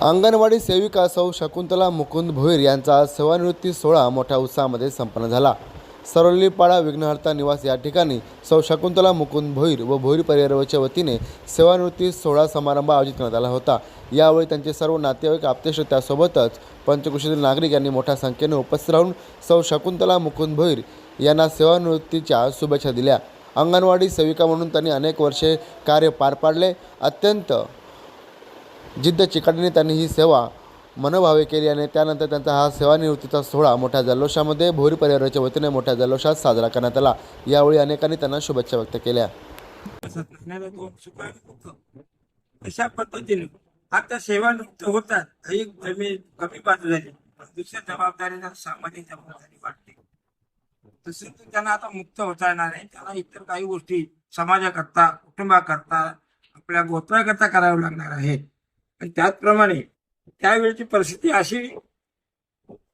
अंगणवाडी सेविका सौ शकुंतला मुकुंद भोईर यांचा आज सेवानिवृत्ती सोहळा मोठ्या उत्साहामध्ये संपन्न झाला. सरोलीपाडा विघ्नहर्ता निवास या ठिकाणी सौ शकुंतला मुकुंद भोईर व भोईर परिवाराच्या वतीने सेवानिवृत्ती सोहळा समारंभ आयोजित करण्यात आला होता. यावेळी त्यांचे सर्व नातेवाईक आप्तेश्रोत्यासोबतच पंचकृषीतील नागरिक यांनी मोठ्या संख्येने उपस्थित राहून सौ शकुंतला मुकुंद भोईर यांना सेवानिवृत्तीच्या शुभेच्छा दिल्या. अंगणवाडी सेविका म्हणून त्यांनी अनेक वर्षे कार्य पार पाडले. अत्यंत जिद्द चिकाटीने त्यांनी ही सेवा मनोभावे केली आणि त्यानंतर त्यांचा हा सेवानिवृत्तीचा सोहळा मोठ्या जल्लोषामध्ये भोरी परिवाराच्या वतीने मोठ्या जल्लोषात साजरा करण्यात आला. यावेळी अनेकांनी त्यांना शुभेच्छा व्यक्त केल्या. अशा पद्धतीने आता सेवानिवृत्त होतात ही कमी कमी बाजू झाली. दुसऱ्या जबाबदारीला सामाजिक जबाबदारी वाटते. तसेच तर त्यांना आता मुक्त होता येणार नाही त्यांना इतर काही गोष्टी समाजाकरता कुटुंबाकरता आपल्या गोत्राकरता कराव्या लागणार आहेत. आणि त्याचप्रमाणे त्यावेळची परिस्थिती अशी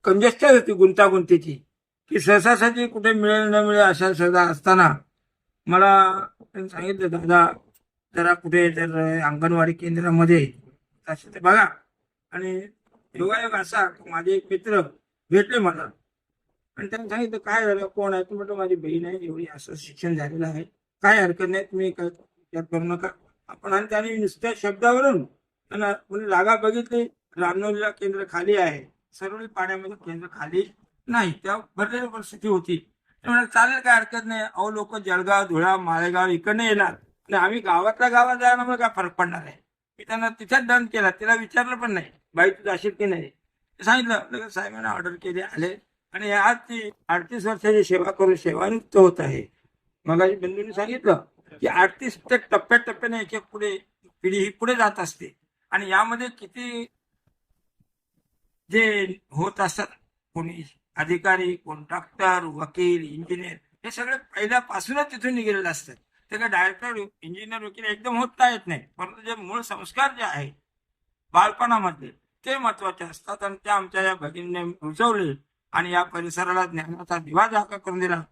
कंजेस्टेड होती गुंतागुंतीची की सहसासाठी कुठे मिळेल न मिळेल अशा सहजा असताना मला त्यांनी सांगितलं दादा जरा कुठे जर अंगणवाडी केंद्रामध्ये असेल ते बघा. आणि योगायोग असा माझे एक मित्र भेटले मला. आणि त्यांनी सांगितलं काय झालं? कोण आहे? म्हटलं माझी बहीण आहे एवढी असं शिक्षण झालेलं आहे. काय हरकत नाही तुम्ही काय विचार करू नका. आपण आणि त्याने नुसत्या शब्दावरून त्यांना म्हणजे जागा बघितली रामनवलीला केंद्र खाली आहे. सरोली पाण्यामध्ये केंद्र खाली नाही. त्या भरलेली परिस्थिती होती. चालेल काय हरकत नाही. अहो लोक जळगाव धुळा माळेगाव इकडनं येणार. आणि आम्ही गावातल्या गावात जायला मग काय फरक पडणार आहे? मी त्यांना तिथेच डन केला. तिला विचारलं पण नाही. बाई तू जाशील की नाही? सांगितलं. साहेबांना ऑर्डर केली आले. आणि आज ती अडतीस वर्षाची सेवा करून सेवानिवृत्त होत आहे. मगाशी बंधूंनी सांगितलं की अडतीस टप्प्याटप्प्याने एक एक पुढे पिढी ही पुढे जात असते. आणि यामध्ये किती जे होत असतात कोणी अधिकारी कोण डॉक्टर वकील इंजिनियर हे सगळे पहिल्यापासूनच तिथून निघालेले असतात. ते काय डायरेक्टर इंजिनियर वकील एकदम होता येत नाही. परंतु जे मूळ संस्कार जे आहेत बालपणामध्ये ते महत्त्वाचे असतात आणि ते आमच्या या भगिनीने रुजवले आणि या परिसराला ज्ञानाचा दिवा जागा करून दिला.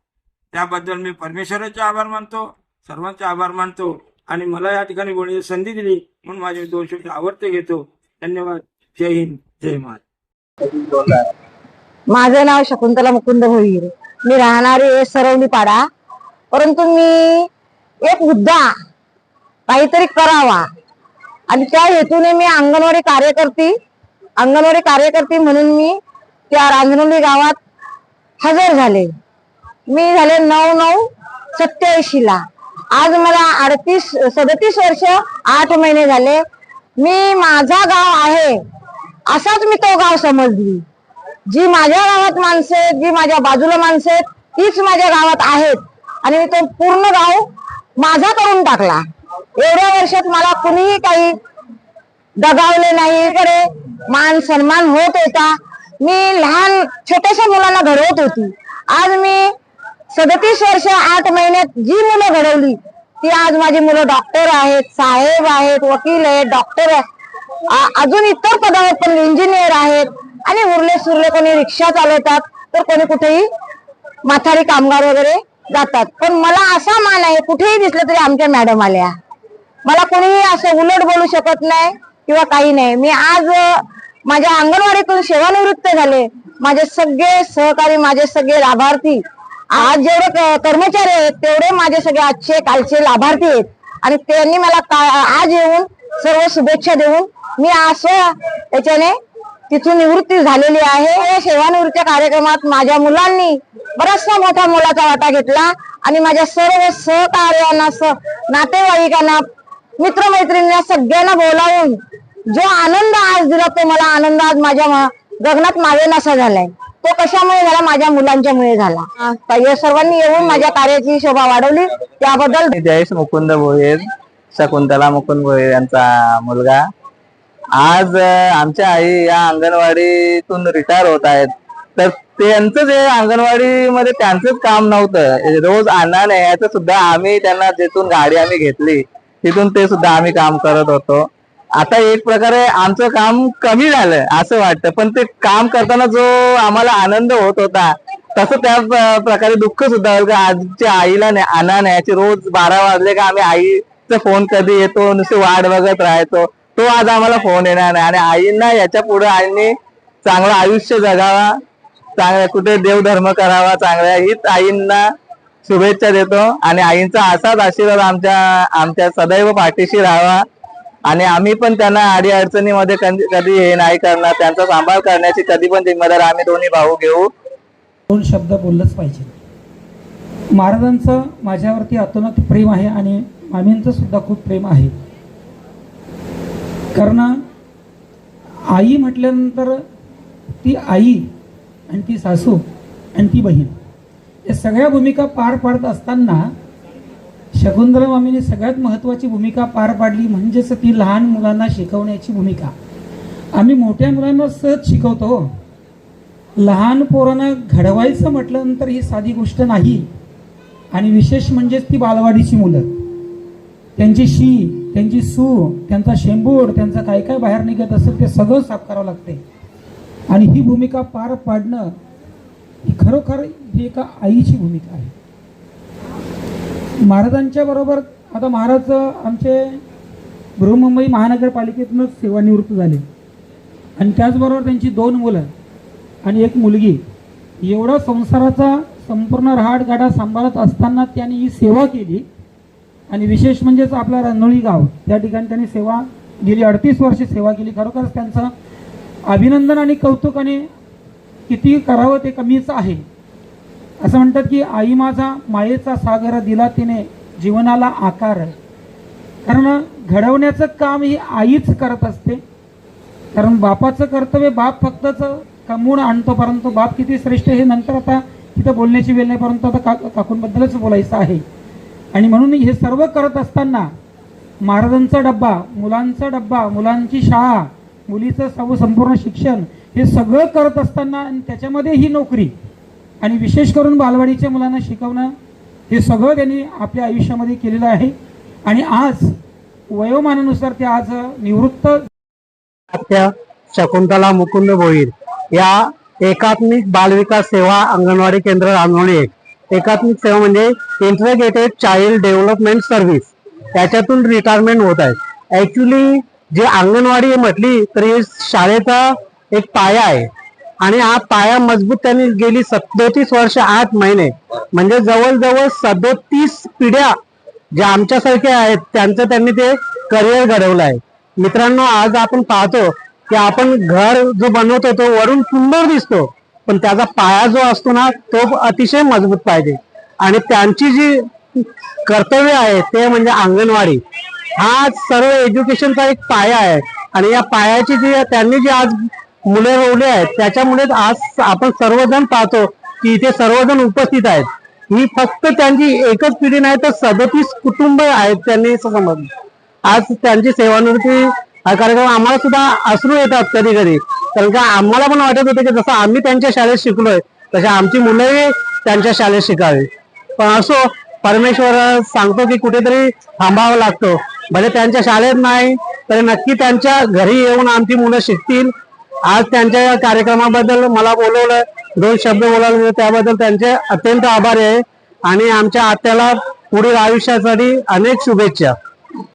त्याबद्दल मी परमेश्वराचे आभार मानतो सर्वांचे आभार मानतो. आणि मला या ठिकाणी बोलण्याची संधी दिली. म्हणून माझे दोन शब्द आवडते घेतो. धन्यवाद. जय हिंद. जय महाराज माझं नाव शकुंतला मुकुंद भोईर. मी राहणारी सरवणी सरवली पाडा परंतु मी एक मुद्दा काहीतरी करावा. आणि त्या हेतूने मी अंगणवाडी कार्यकर्ती अंगणवाडी कार्यकर्ती म्हणून मी त्या रांजणोली गावात हजर झाले. मी झाले नऊ नऊ सत्याऐंशी ला आज मला अडतीस सदतीस वर्ष आठ महिने झाले. मी माझा गाव आहे असाच मी तो गाव समजली. जी माझ्या गावात माणसं आहेत जी माझ्या बाजूला माणसं आहेत तीच माझ्या गावात आहेत. आणि मी तो पूर्ण गाव माझा करून टाकला. एवढ्या वर्षात मला कुणीही काही दगावले नाही. इकडे मान सन्मान होत होता. मी लहान छोट्याशा मुलांना घडवत होती. आज मी सदतीस वर्ष आठ महिन्यात जी मुलं घडवली ती आज माझी मुलं डॉक्टर आहेत साहेब आहेत वकील आहेत डॉक्टर आहेत. अजून इतर पदावर पण इंजिनियर आहेत. आणि उरले सुरले कोणी रिक्षा चालवतात तर कोणी कुठेही माथारी कामगार वगैरे जातात. पण मला असा मान आहे कुठेही दिसलं तरी आमच्या मॅडम आल्या. मला कोणीही असं उलट बोलू शकत नाही किंवा काही नाही. मी आज माझ्या अंगणवाडीतून सेवानिवृत्त झाले. माझे सगळे सहकारी माझे सगळे लाभार्थी आज जेवढे कर्मचारी आहेत तेवढे माझे सगळे आजचे कालचे लाभार्थी आहेत. आणि त्यांनी मला का- आज येऊन सर्व शुभेच्छा देऊन मी असं त्याच्याने तिथून निवृत्ती झालेली आहे. या सेवानिवृत्ती कार्यक्रमात माझ्या मुलांनी बराचसा मोठा मुलाचा वाटा घेतला आणि माझ्या सर्व सहकार्यांना स- नातेवाईकांना मित्रमैत्रिणींना सगळ्यांना बोलावून जो आनंद आज दिला तो मला आनंद आज माझ्या म- गगनात मावेनासा झालाय. तो कशामुळे झाला? माझ्या मुलांच्यामुळे झाला. आ, या सर्वांनी येऊन माझ्या कार्याची शोभा वाढवली. त्याबद्दल जयेश मुकुंद भोयर शकुंतला मुकुंद भोयर यांचा मुलगा. आज आमच्या आई या अंगणवाडीतून रिटायर होत आहेत. तर त्यांचं जे अंगणवाडीमध्ये त्यांचंच काम नव्हतं. रोज आणा याचं सुद्धा आम्ही त्यांना जिथून गाडी आम्ही घेतली तिथून ते सुद्धा आम्ही काम करत होतो. आता एक प्रकारे आमचं काम कमी झालं असं वाटतं. पण ते काम करताना जो आम्हाला आनंद होत होता तसं त्या प्रकारे दुःख सुद्धा होईल का आजच्या आईला ने- आणा न्यायची रोज बारा वाजले का आम्ही आईचा फोन कधी येतो नुसती वाट बघत राहायचो तो आज आम्हाला फोन येणार नाही. आणि आईंना याच्यापुढे आईने चांगलं आयुष्य जगावा चांगला कुठे देवधर्म करावा चांगल्या हीच आईंना शुभेच्छा देतो. आणि आईंचा असाच आशीर्वाद आमच्या आमच्या सदैव पाठीशी राहावा. आणि आम्ही पण त्यांना आडी अडचणीमध्ये कधी कधी हे नाही करणार त्यांचा सांभाळ करण्याची कधी पण जिम्मेदारी आम्ही दोन्ही भाऊ घेऊ. दोन शब्द बोललंच पाहिजे. महाराजांचं माझ्यावरती अतोनात प्रेम आहे आणि मामींचं सुद्धा खूप प्रेम आहे. कारण आई म्हटल्यानंतर ती आई आणि ती सासू आणि ती बहीण या सगळ्या भूमिका पार पाडत असताना शकुंतला मामीने सगळ्यात महत्त्वाची भूमिका पार पाडली म्हणजेच ती लहान मुलांना शिकवण्याची भूमिका. आम्ही मोठ्या मुलांना सहज शिकवतो हो. लहान पोरांना घडवायचं म्हटल्यानंतर ही साधी गोष्ट नाही. आणि विशेष म्हणजेच ती बालवाडीची मुलं. त्यांची शी त्यांची सू त्यांचा शेंबूड त्यांचं काय काय बाहेर निघत असेल ते सगळं साफ करावं लागते. आणि ही भूमिका पार पाडणं ही खरोखर ही एका आईची भूमिका आहे. महाराजांच्या बरोबर आता महाराज आमचे बृहमुंबई महानगरपालिकेतूनच सेवानिवृत्त झाले. आणि त्याचबरोबर त्यांची दोन मुलं आणि एक मुलगी. एवढा संसाराचा संपूर्ण रहाटगाडा सांभाळत असताना त्यांनी ही सेवा केली. आणि विशेष म्हणजेच आपला रांधोळी गाव त्या ठिकाणी त्यांनी सेवा गेली अडतीस वर्षे सेवा केली. खरोखरच त्यांचं अभिनंदन आणि कौतुकाने किती करावं ते कमीच आहे. असं म्हणतात की आई माझा मायेचा सागर दिला तिने जीवनाला आकार कारण घडवण्याचं काम ही आईच करत असते. कारण बापाचं कर्तव्य बाप फक्तच कमवून आणतो परंतु बाप किती श्रेष्ठ हे नंतर आता तिथं बोलण्याची वेळ नाही परंतु आता का काकूंबद्दलच बोलायचं आहे. आणि म्हणून हे सर्व करत असताना महाराजांचा डब्बा मुलांचा डब्बा मुलांची शाळा मुलीचं सर्व संपूर्ण शिक्षण हे सगळं करत असताना आणि त्याच्यामध्ये ही नोकरी. आणि विशेष करून बालवाडीच्या मुलांना शिकवणं हे सगळं त्यांनी आपल्या आयुष्यामध्ये केलेलं आहे. आणि आज वयोमानानुसार ते आज निवृत्त आत्या शकुंतला मुकुंद भोईर या एकात्मिक बालविकास सेवा अंगणवाडी केंद्र रांगोळी एक एकात्मिक सेवा म्हणजे इंटरग्रेटेड चाइल्ड डेव्हलपमेंट सर्व्हिस. त्याच्यातून रिटायरमेंट होत आहे. ऍक्च्युली जे अंगणवाडी म्हटली तर हे शाळेचा एक पाया आहे. आणि हा पाया मजबूत त्यांनी गेली सदोतीस वर्ष आठ महिने. म्हणजे जवळजवळ सदोतीस पिढ्या ज्या आमच्यासारख्या आहेत त्यांचं त्यांनी ते करिअर घडवलं आहे. मित्रांनो आज आपण पाहतो की आपण घर जो बनवतो तो वरून सुंदर दिसतो. पण त्याचा पाया जो असतो ना तो अतिशय मजबूत पाहिजे. आणि त्यांची जी कर्तव्य आहे ते म्हणजे अंगणवाडी. हा सर्व एज्युकेशनचा एक पाया आहे. आणि या पायाची जी त्यांनी जी आज मुले रोवले आहेत त्याच्यामुळे आज आपण सर्वजण पाहतो की इथे सर्वजण उपस्थित आहेत. ही फक्त त्यांची एकच पिढी नाही तर सदतीस कुटुंब आहेत त्यांनी समजलं. आज त्यांची सेवानिवृत्ती हा कार्यक्रम आम्हाला सुद्धा अश्रू येतात कधी कधी कारण का आम्हाला पण वाटत होतं की जसं आम्ही त्यांच्या शाळेत शिकलोय तसे आमची मुलंही त्यांच्या शाळेत शिकावी. पण असो परमेश्वर सांगतो की कुठेतरी थांबावं लागतो. भले त्यांच्या शाळेत नाही तरी नक्की त्यांच्या घरी येऊन आमची मुलं शिकतील आज त्यांच्या या कार्यक्रमाबद्दल मला बोलवलं दोन शब्द बोलावले त्याबद्दल त्यांचे अत्यंत आभारी आहे. आणि आमच्या आत्याला पुढील आयुष्यासाठी अनेक शुभेच्छा.